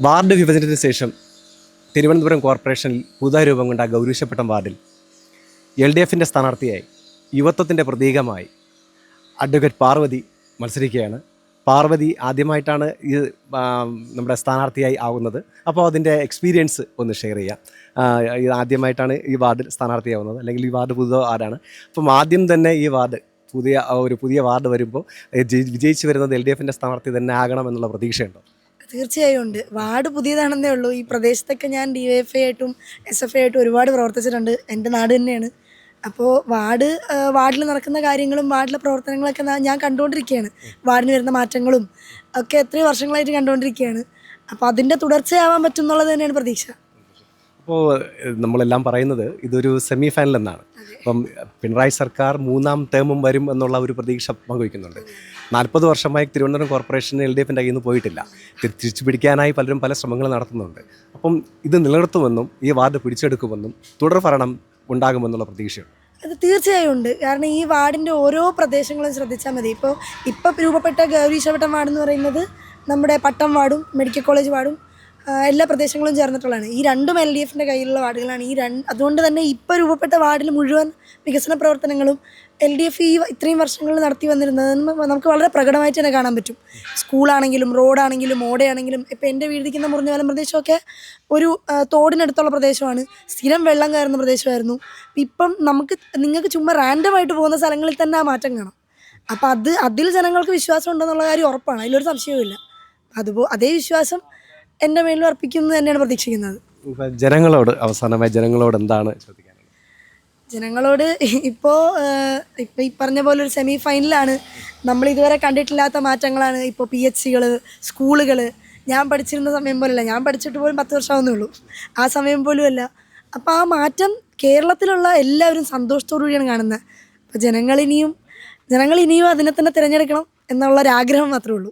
Ward വിഭജനത്തിന് ശേഷം തിരുവനന്തപുരം കോർപ്പറേഷനിൽ പുതുതായി രൂപം കൊണ്ട ഗൗരീശപ്പെട്ടം വാർഡിൽ എൽ ഡി എഫിന്റെ സ്ഥാനാർത്ഥിയായി യുവത്വത്തിന്റെ പ്രതീകമായി അഡ്വക്കേറ്റ് പാർവതി മത്സരിക്കുകയാണ്. പാർവതി ആദ്യമായിട്ടാണ് ഈ നമ്മുടെ സ്ഥാനാർത്ഥിയായി ആവുന്നത്. അപ്പോൾ അതിന്റെ എക്സ്പീരിയൻസ് ഒന്ന് ഷെയർ ചെയ്യാം. ഇത് ആദ്യമായിട്ടാണ് ഈ വാർഡിൽ സ്ഥാനാർത്ഥിയാവുന്നത്. അല്ലെങ്കിൽ ഈ വാർഡ് പുതിയ ആരാണ്. അപ്പം ആദ്യം തന്നെ ഈ വാർഡ് പുതിയ ഒരു പുതിയ വാർഡ് വരുമ്പോൾ വിജയിച്ചു ജയി- വിജയിച്ച് വരുന്നത് എൽ ഡി എഫിന്റെ സ്ഥാനാർത്ഥി തന്നെ ആകണം എന്നുള്ള പ്രതീക്ഷയുണ്ടോ? തീർച്ചയായും ഉണ്ട്. വാർഡ് പുതിയതാണെന്നേ ഉള്ളൂ. ഈ പ്രദേശത്തൊക്കെ ഞാൻ ഡി എഫ് ഐ ആയിട്ടും എസ് എഫ് ഐ ആയിട്ടും ഒരുപാട് പ്രവർത്തിച്ചിട്ടുണ്ട്. എന്റെ നാട് തന്നെയാണ്. അപ്പോൾ വാർഡ് വാർഡിൽ നടക്കുന്ന കാര്യങ്ങളും വാർഡിലെ പ്രവർത്തനങ്ങളൊക്കെ ഞാൻ കണ്ടുകൊണ്ടിരിക്കുകയാണ്. വാർഡിന് വരുന്ന മാറ്റങ്ങളും ഒക്കെ എത്രയോ വർഷങ്ങളായിട്ട് കണ്ടുകൊണ്ടിരിക്കുകയാണ്. അപ്പോൾ അതിന്റെ തുടർച്ചയാവാൻ പറ്റും എന്നുള്ളത് തന്നെയാണ് പ്രതീക്ഷ. അപ്പോൾ നമ്മളെല്ലാം പറയുന്നത് ഇതൊരു സെമി ഫൈനൽ എന്നാണ് അപ്പം പിണറായി സർക്കാർ മൂന്നാം ടേമും വരും എന്നുള്ള ഒരു പ്രതീക്ഷ പങ്കുവയ്ക്കുന്നുണ്ട്. നാൽപ്പത് വർഷമായി തിരുവനന്തപുരം കോർപ്പറേഷൻ എൽ ഡി എഫിന്റെ കയ്യിൽ നിന്ന് പോയിട്ടില്ല തിരിച്ചു പിടിക്കാനായി പലരും പല ശ്രമങ്ങൾ നടത്തുന്നുണ്ട്. അപ്പം ഇത് നിലനിർത്തുമെന്നും ഈ വാർഡ് പിടിച്ചെടുക്കുമെന്നും തുടർ ഭരണം ഉണ്ടാകുമെന്നുള്ള പ്രതീക്ഷയുണ്ട്. അത് തീർച്ചയായും ഉണ്ട്. കാരണം ഈ വാർഡിന്റെ ഓരോ പ്രദേശങ്ങളും ശ്രദ്ധിച്ചാൽ മതി. ഇപ്പോൾ ഇപ്പോൾ രൂപപ്പെട്ട ഗൗരീശവട്ടം വാർഡ് എന്ന് പറയുന്നത് നമ്മുടെ പട്ടം വാർഡും മെഡിക്കൽ കോളേജ് വാർഡും എല്ലാ പ്രദേശങ്ങളും ചേർന്നിട്ടുള്ളതാണ്. ഈ രണ്ടും എൽ ഡി എഫിന്റെ കയ്യിലുള്ള വാർഡുകളാണ്. ഈ രണ്ട് അതുകൊണ്ട് തന്നെ ഇപ്പോൾ രൂപപ്പെട്ട വാർഡിൽ മുഴുവൻ വികസന പ്രവർത്തനങ്ങളും എൽ ഡി എഫ് ഈ ഇത്രയും വർഷങ്ങളിൽ നടത്തി വന്നിരുന്നത് നമുക്ക് വളരെ പ്രകടമായിട്ട് തന്നെ കാണാൻ പറ്റും. സ്കൂളാണെങ്കിലും റോഡാണെങ്കിലും ഓടയാണെങ്കിലും ഇപ്പോൾ എന്റെ വീടിക്കുന്ന മുറിഞ്ഞവലം പ്രദേശമൊക്കെ ഒരു തോടിനടുത്തുള്ള പ്രദേശമാണ്. സ്ഥിരം വെള്ളം കയറുന്ന പ്രദേശമായിരുന്നു. ഇപ്പം നമുക്ക് നിങ്ങൾക്ക് ചുമ്മാ റാൻഡമായിട്ട് പോകുന്ന സ്ഥലങ്ങളിൽ തന്നെ ആ മാറ്റം കാണാം. അപ്പോൾ അത് അതിൽ ജനങ്ങൾക്ക് വിശ്വാസം ഉണ്ടെന്നുള്ള കാര്യം ഉറപ്പാണ്. അതിലൊരു സംശയവുമില്ല. അതുപോ അതേ വിശ്വാസം എന്റെ മേലും അർപ്പിക്കുന്നു തന്നെയാണ് പ്രതീക്ഷിക്കുന്നത്. ജനങ്ങളോട് അവസാനമായി ജനങ്ങളോട് എന്താണ് ജനങ്ങളോട് ഇപ്പോൾ ഇപ്പോൾ ഈ പറഞ്ഞ പോലെ ഒരു സെമി ഫൈനലാണ് നമ്മൾ ഇതുവരെ കണ്ടിട്ടില്ലാത്ത മാറ്റങ്ങളാണ് ഇപ്പോൾ പി എച്ച് സികൾ സ്കൂളുകൾ ഞാൻ പഠിച്ചിരുന്ന സമയം പോലല്ല. ഞാൻ പഠിച്ചിട്ട് പോലും പത്ത് വർഷമാവുന്നേ ഉള്ളൂ. ആ സമയം പോലും അല്ല. അപ്പോൾ ആ മാറ്റം കേരളത്തിലുള്ള എല്ലാവരും സന്തോഷത്തോടു കൂടിയാണ് കാണുന്നത്. അപ്പോൾ ജനങ്ങളിനിയും ജനങ്ങൾ ഇനിയും അതിനെ തന്നെ തിരഞ്ഞെടുക്കണം എന്നുള്ള ഒരു ആഗ്രഹം മാത്രമേ ഉള്ളൂ.